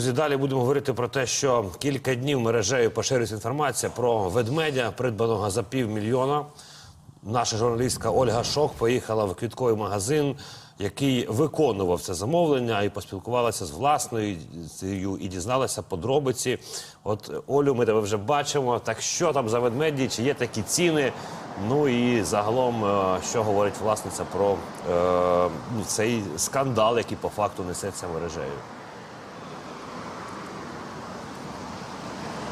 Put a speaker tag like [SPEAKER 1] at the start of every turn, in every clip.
[SPEAKER 1] Друзі, Далі будемо говорити про те, що кілька днів мережею поширюється інформація про ведмедя, придбаного за півмільйона. Наша журналістка Ольга Шох поїхала в квітковий магазин, який виконував це замовлення, і поспілкувалася з власною і дізналася подробиці. От Олю, ми тебе вже бачимо. Так що там за ведмеді? Чи є такі ціни? Ну і загалом, е, що говорить власниця про е, цей скандал, який по факту несеться мережею.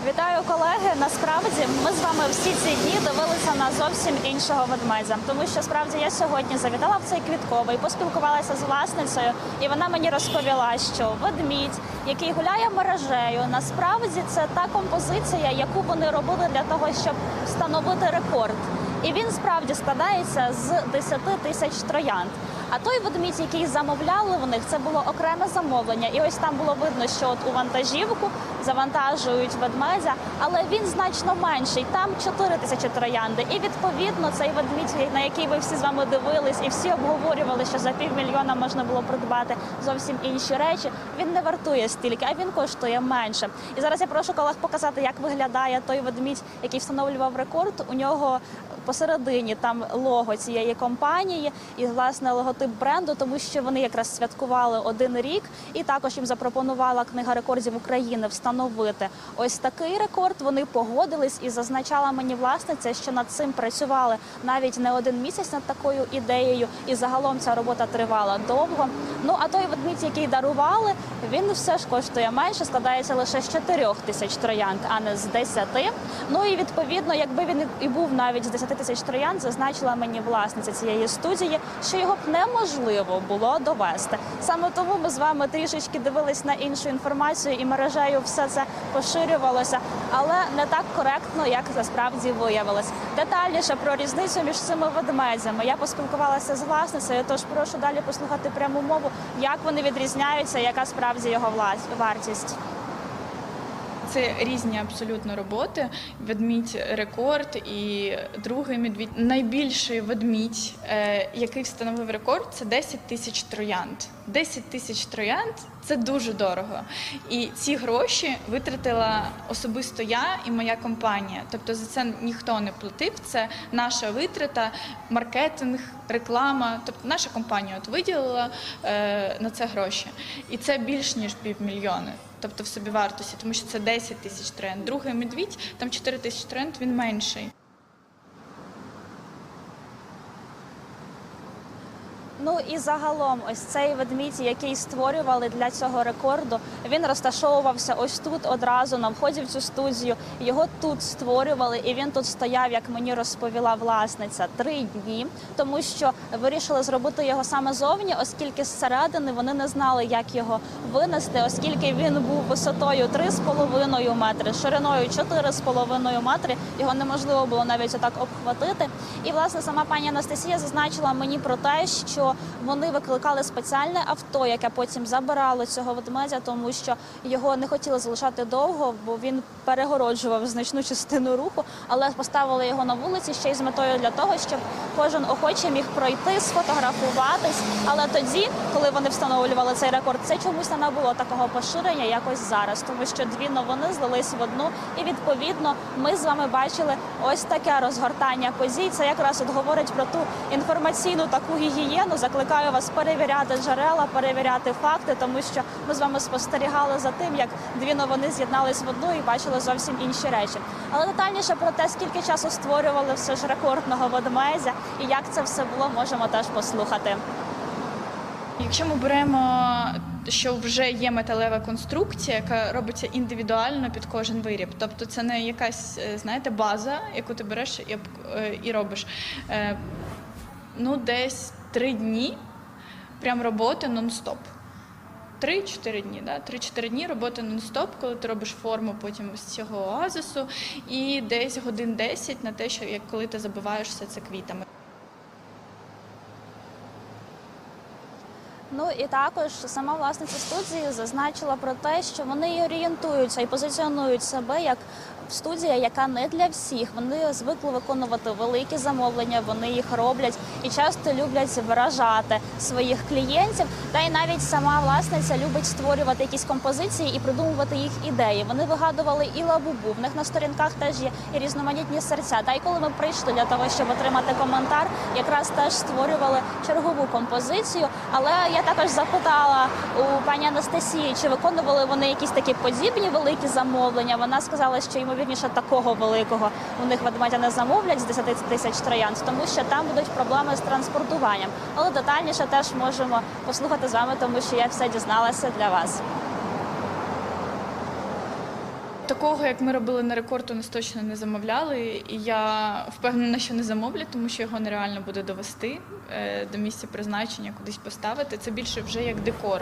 [SPEAKER 2] Вітаю колеги. Насправді ми з вами всі ці дні дивилися на зовсім іншого ведмедя. Тому що справді я сьогодні завітала в цей квітковий, поспілкувалася з власницею, і вона мені розповіла, що ведмідь, який гуляє мережею, насправді це та композиція, яку вони робили для того, щоб встановити рекорд. І він справді складається з 10 тисяч троянд. А той ведмідь, який замовляли в них, це було окреме замовлення. І ось там було видно, що от у вантажівку завантажують ведмедя, але він значно менший. Там 4 тисячі троянди. І відповідно цей ведмідь, на який ви всі з вами дивились, і всі обговорювали, що за півмільйона можна було придбати зовсім інші речі. Він не вартує стільки, а він коштує менше. І зараз я прошу колег показати, як виглядає той ведмідь, який встановлював рекорд. У нього посередині там лого цієї компанії і власне логотип бренду, тому що вони якраз святкували один рік, і також їм запропонувала книга рекордів України встановити ось такий рекорд. Вони погодились і зазначала мені власниця, що над цим працювали навіть не один місяць над такою ідеєю, і загалом ця робота тривала довго. Ну а той ведмідь, який дарували, він все ж коштує менше, складається лише з 4 тисяч троянд, а не з 10. Ну і відповідно, якби він і був навіть з 10 тисяч троянд, зазначила мені власниця цієї студії, що його б неможливо було довести. Саме тому ми з вами трішечки дивились на іншу інформацію, і мережею все це поширювалося, але не так коректно, як насправді виявилось. Детальніше про різницю між цими ведмедями я поспілкувалася з власницею. Тож прошу далі послухати пряму мову, як вони відрізняються, яка справді його вартість.
[SPEAKER 3] Це різні абсолютно роботи. Ведмідь рекорд і другий медвідь. Найбільший ведмідь, е, який встановив рекорд, це 10 тисяч троянд. 10 тисяч троянд це дуже дорого. І ці гроші витратила особисто я і моя компанія. Тобто за це ніхто не платив. Це наша витрата, маркетинг, реклама. Тобто наша компанія от виділила е, на це гроші. І це більш ніж півмільйони. Тобто в собівартості, тому що це 10 тисяч тренд. Другий медвідь, там 4 тисячі тренд, він менший.
[SPEAKER 2] Ну і загалом, ось цей ведмідь, який створювали для цього рекорду, він розташовувався ось тут одразу на вході в цю студію. Його тут створювали, і він тут стояв, як мені розповіла власниця, три дні, тому що вирішили зробити його саме зовні, оскільки зсередини вони не знали, як його винести, оскільки він був висотою 3,5 метри, шириною 4,5 метри. Його неможливо було навіть отак обхватити. І власне сама пані Анастасія зазначила мені про те, що вони викликали спеціальне авто, яке потім забирало цього ведмедя, тому що його не хотіли залишати довго, бо він перегороджував значну частину руху, але поставили його на вулиці ще й з метою для того, щоб кожен охочий міг пройти, сфотографуватись. Але тоді, коли вони встановлювали цей рекорд, це чомусь не набуло такого поширення, якось зараз, тому що дві новини злились в одну, і відповідно ми з вами бачили ось таке розгортання подій. Це якраз от говорить про ту інформаційну таку гігієну. Закликаю вас перевіряти джерела, перевіряти факти, тому що ми з вами спостерігали за тим, як дві новини з'єднались в одну і бачили зовсім інші речі. Але детальніше про те, скільки часу створювали все ж рекордного ведмедя і як це все було, можемо теж послухати.
[SPEAKER 3] Якщо ми беремо, що вже є металева конструкція, яка робиться індивідуально під кожен виріб, тобто це не якась, е, знаєте, база, яку ти береш і, е, і робиш. Е, Ну, десь три дні прям роботи нон-стоп. Три-чотири дні, да? Три-чотири дні роботи нон-стоп, коли ти робиш форму потім з цього оазису, і десь годин 10 на те, що коли ти забиваєш все це квітами.
[SPEAKER 2] Ну і також сама власниця студії зазначила про те, що вони і орієнтуються і позиціонують себе як студія, яка не для всіх. Вони звикли виконувати великі замовлення, вони їх роблять і часто люблять виражати своїх клієнтів. Та й навіть сама власниця любить створювати якісь композиції і придумувати їх ідеї. Вони вигадували і лабубу. В них на сторінках теж є і різноманітні серця. Та й коли ми прийшли для того, щоб отримати коментар, якраз теж створювали чергову композицію. Але я також запитала у пані Анастасії, чи виконували вони якісь такі подібні великі замовлення. Вона сказала, що ймовірніше такого великого у них ведмедя замовлять з 10 тисяч троянд, тому що там будуть проблеми з транспортуванням. Але детальніше теж можемо послухати з вами, тому що я все дізналася для вас.
[SPEAKER 3] Такого, як ми робили на рекорд, у нас точно не замовляли. І я впевнена, що не замовлять, тому що його нереально буде довести е, до місця призначення, кудись поставити. Це більше вже як декор.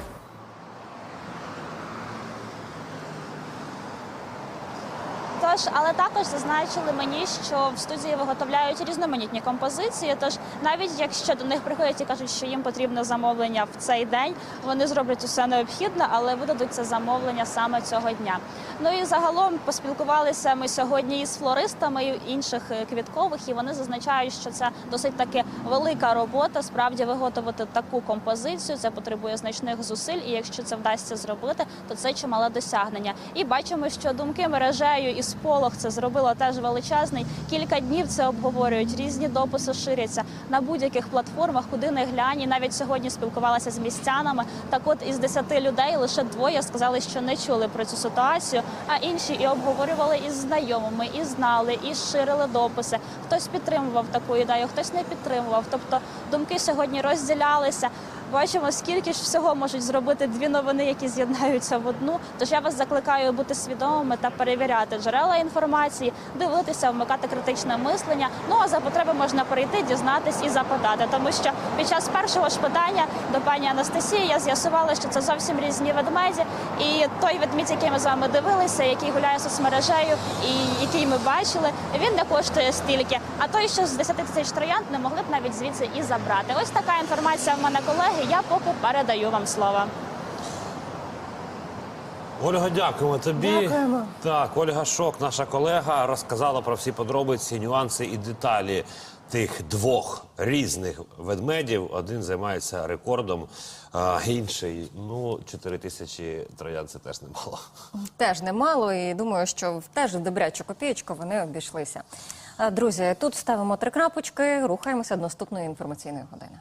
[SPEAKER 2] Тож, але також зазначили мені, що в студії виготовляють різноманітні композиції. Тож, навіть якщо до них приходять і кажуть, що їм потрібно замовлення в цей день, вони зроблять усе необхідне, але видадуть це замовлення саме цього дня. Ну і загалом поспілкувалися ми сьогодні із флористами і інших е, квіткових, і вони зазначають, що це досить таки велика робота. Справді виготовити таку композицію. Це потребує значних зусиль, і якщо це вдасться зробити, то це чимале досягнення. І бачимо, що думки мережею і сполох це зробило теж величезний. Кілька днів це обговорюють. Різні дописи ширяться на будь-яких платформах, куди не глянь. І навіть сьогодні спілкувалася з містянами. Так, от із десяти людей лише двоє сказали, що не чули про цю ситуацію, а інші і обговорювали із знайомими, і знали, і ширили дописи. Хтось підтримував таку ідею, хтось не підтримував. Тобто думки сьогодні розділялися. Бачимо, скільки ж всього можуть зробити дві новини, які з'єднаються в одну. Тож я вас закликаю бути свідомими та перевіряти джерела інформації, дивитися, вмикати критичне мислення. Ну а за потреби можна прийти, дізнатись і запитати. Тому що під час першого ж питання до пані Анастасії я з'ясувала, що це зовсім різні ведмеді. І той ведмідь, який ми з вами дивилися, який гуляє соцмережею, і який ми бачили, він не коштує стільки. А той, що з 10 тисяч троянд, не могли б навіть звідси і забрати. Ось така інформація в мене колеги. Я поки передаю вам слово.
[SPEAKER 1] Ольга, дякуємо тобі.
[SPEAKER 4] Дякуємо.
[SPEAKER 1] Так, Ольга Шок, наша колега, розказала про всі подробиці, нюанси і деталі тих двох різних ведмедів. Один займається рекордом, а інший ну 4 тисячі троян це теж немало.
[SPEAKER 4] Теж немало, і думаю, що в теж в добрячу копієчку вони обійшлися. Друзі, тут ставимо три крапочки, рухаємося до наступної інформаційної години.